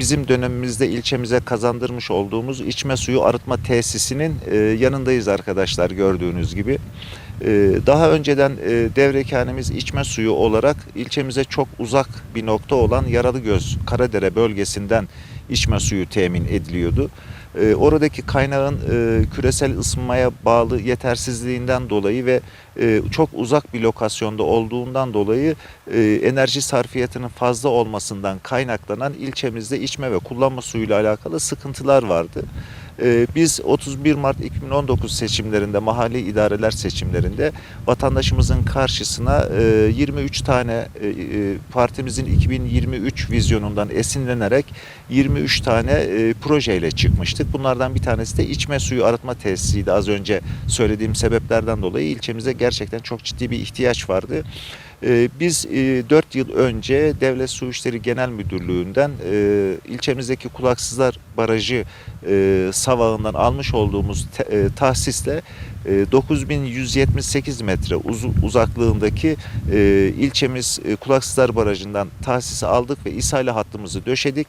bizim dönemimizde ilçemize kazandırmış olduğumuz içme suyu arıtma tesisinin e, yanındayız arkadaşlar gördüğünüz gibi. E, daha önceden e, Devrekhanemiz içme suyu olarak ilçemize çok uzak bir nokta olan Yaralıgöz, Karadere bölgesinden içme suyu temin ediliyordu. E, oradaki kaynağın e, küresel ısınmaya bağlı yetersizliğinden dolayı ve e, çok uzak bir lokasyonda olduğundan dolayı e, enerji sarfiyatının fazla olmasından kaynaklanan ilçemizde içme ve kullanma suyuyla alakalı sıkıntılar vardı. E, biz 31 Mart 2019 seçimlerinde, mahalli idareler seçimlerinde vatandaşımızın karşısına e, 23 tane e, e, partimizin 2023 vizyonundan esinlenerek 23 tane e, projeyle çıkmıştık. Bunlardan bir tanesi de içme suyu arıtma tesisiydi. Az önce söylediğim sebeplerden dolayı ilçemize gerçekten çok ciddi bir ihtiyaç vardı. Ee, Biz 4 yıl önce Devlet Su İşleri Genel Müdürlüğü'nden e, ilçemizdeki Kulaksızlar Barajı e, savağından almış olduğumuz e, tahsisle e, 9178 metre uz- uzaklığındaki e, ilçemiz e, Kulaksızlar Barajı'ndan tahsisi aldık ve ishale hattımızı döşedik.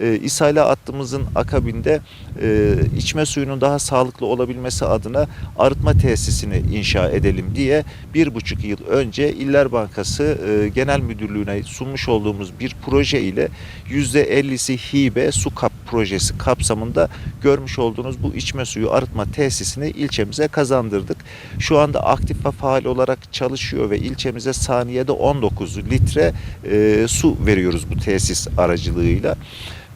E, ishale hattımızın akabinde e, içme suyunun daha sağlıklı olabilmesi adına arıtma tesisini inşa edelim diye bir buçuk yıl önce İller Bankası e, Genel Müdürlüğü'ne sunmuş olduğumuz bir proje ile %50'si hibe su kap projesi kapsamında görmüş olduğunuz bu içme suyu arıtma tesisini ilçemize kazandırdık. Şu anda aktif ve faal olarak çalışıyor ve ilçemize saniyede 19 litre e, su veriyoruz bu tesis aracılığıyla.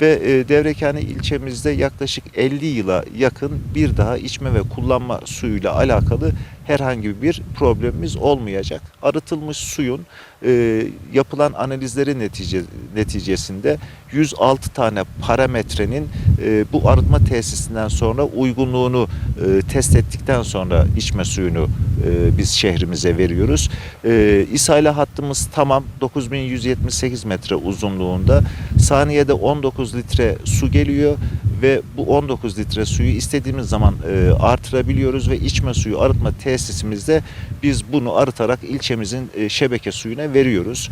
Ve e, Devrekhane ilçemizde yaklaşık 50 yıla yakın bir daha içme ve kullanma suyuyla alakalı herhangi bir problemimiz olmayacak. Arıtılmış suyun e, yapılan analizleri netice, neticesinde 106 tane parametrenin e, bu arıtma tesisinden sonra uygunluğunu e, test ettikten sonra içme suyunu e, biz şehrimize veriyoruz. E, İshale hattımız tamam 9178 metre uzunluğunda saniyede 19 litre su geliyor ve bu 19 litre suyu istediğimiz zaman e, artırabiliyoruz ve içme suyu arıtma tesisimizde biz bunu arıtarak ilçemizin e, şebeke suyuna veriyoruz.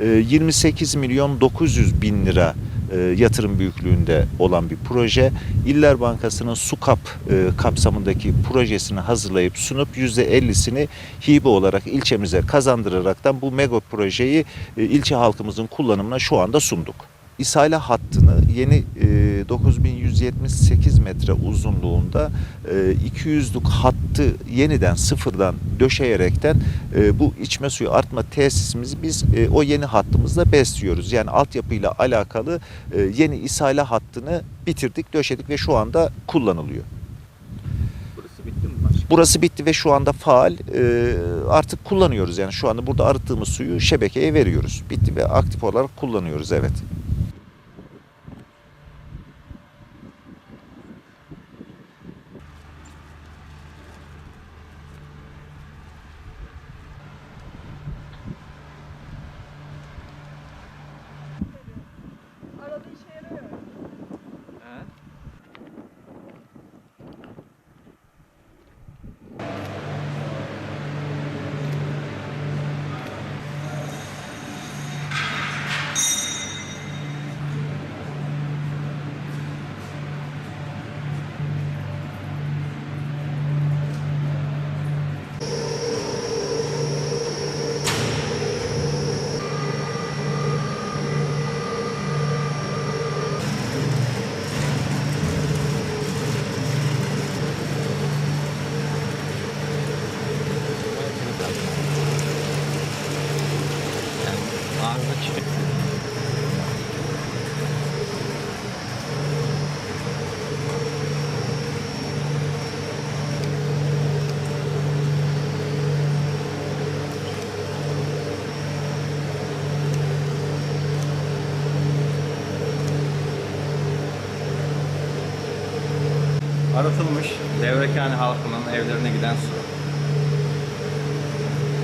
E, 28 milyon 900 bin lira e, yatırım büyüklüğünde olan bir proje. İller Bankası'nın SUKAP e, kapsamındaki projesini hazırlayıp sunup %50'sini hibe olarak ilçemize kazandıraraktan bu mega projeyi e, ilçe halkımızın kullanımına şu anda sunduk. İshale hattını yeni e, 9178 metre uzunluğunda e, 200'lük hattı yeniden sıfırdan döşeyerekten e, bu içme suyu artma tesisimizi biz e, o yeni hattımızla besliyoruz. Yani altyapıyla alakalı e, yeni ishale hattını bitirdik, döşedik ve şu anda kullanılıyor. Burası bitti mi? Burası bitti ve şu anda faal e, artık kullanıyoruz. Yani şu anda burada arıttığımız suyu şebekeye veriyoruz. Bitti ve aktif olarak kullanıyoruz evet. Arıtılmış Devrekhane halkının evlerine giden su.